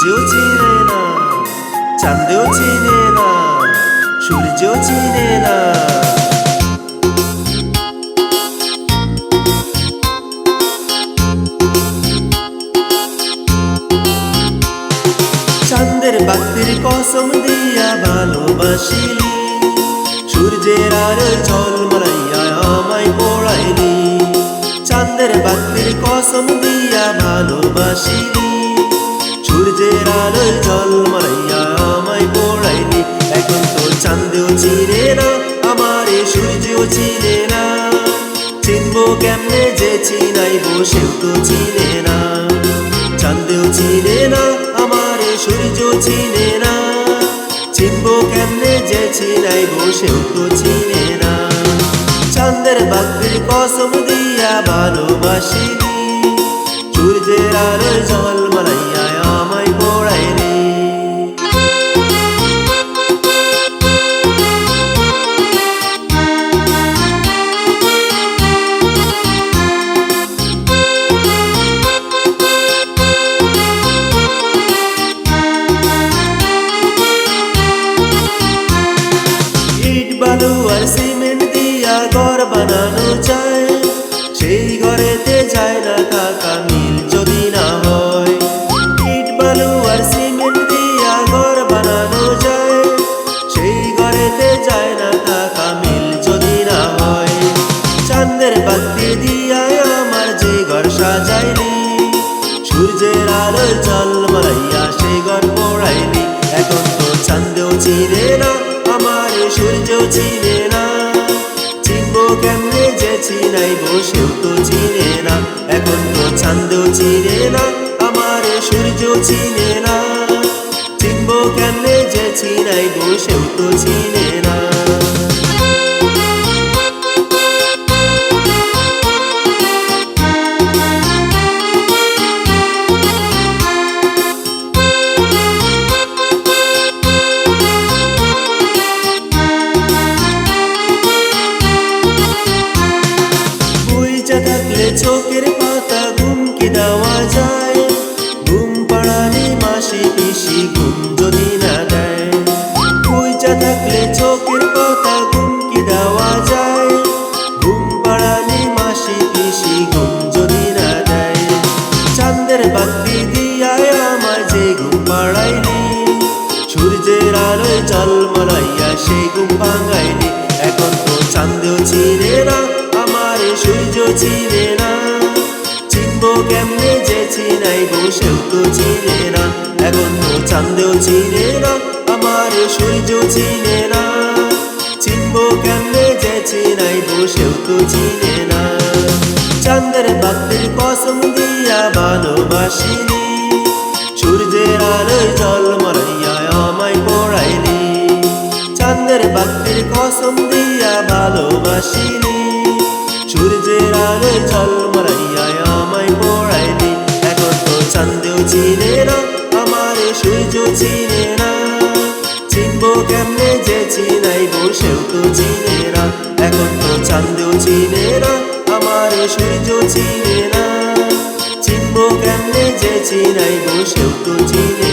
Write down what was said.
সূর্যেও চেনে না, চাঁদেও চেনে না, সূর্যেও চেনে না। চাঁদের বাতির কসম দিয়া ভালোবাসিলি, সূর্যের আর জল মারাইয়া আমায় পড়াইলি। চাঁদের বাতির কসম দিয়া ভালোবাসিলি সূর্যের আলো ঝলমলাইয়া আমায় পড়াইলি। এখন তো চাঁদেও চিনে না, আমার এ সূর্যও চিনে না। চিনবো কেমনে যে চিনাইব, সেও তো চিনে না। চাঁদেও চিনে না, আমার এ সূর্য চিনে না। চিনবো কেমনে যে চিনাইব, সেও তো চিনে না। বাক্তির কসম দিয়া ভালোবাসিনি। সূর্যের আলো জল মালাইয়া সূর্যের আলো জল মারাইয়া সেই ঘর পড়াইলি। এখন তো চাঁদেও চিনে না, আমার সূর্যও চিনে না। চিনবো কেমনে যে চিনাইব সেও তো চিনে না। এখন তো চাঁদেও চিনে না, আমার সূর্য চিনে না। চিনবো কেমনে যে চিনাইব সেও তো চিনে বুইচা থাকলে চোখের পাতা ঘুমকে দেওয়া যায়। ঘুম পাড়ালে মাসি পিসি ঘুম যদি না দেয়। বুইচা থাকলে চোখের পাতা ঘুমকে দেওয়া যায়। ঘুম পাড়ালে মাসি পিসি ঘুম যদি না দেয়। চাঁদের বাতি দিয়ায় আমার যে ঘুম পাড়াইলি সূর্যের আলোয় জল মলাইয়া সেই ঘুম ভাঙাইলি এখন তো চাঁদেও চিনে না। সূর্য চিনে না। চিনবো কেমনে যে চিনাইব সেও তো চিনে না। এখন তো চাঁদেও চিনে না, আমার সূর্য চিনে না। চিনবো কেমনে যে চিনাইব সেও তো চিনে না। চাঁদের বাতির কসম দিয়া ভালোবাসিনি সূর্যের আলোয় জল মারাইয়া আমায় পড়াইলি। চাঁদের বাতির কসম দিয়া ভালোবাসিনি সূর্যের আলোয় জল মারাইয়া আমায় পড়াইলি। এখন তো চাঁদেও চিনে না আমার সূর্য চিনে না। চিনবো কেমনে যে চিনাইব সেও তো চিনে না। এখন তো চাঁদেও চিনে না আমার সূর্য চিনে না। চিনবো কেমনে যে তো চিনে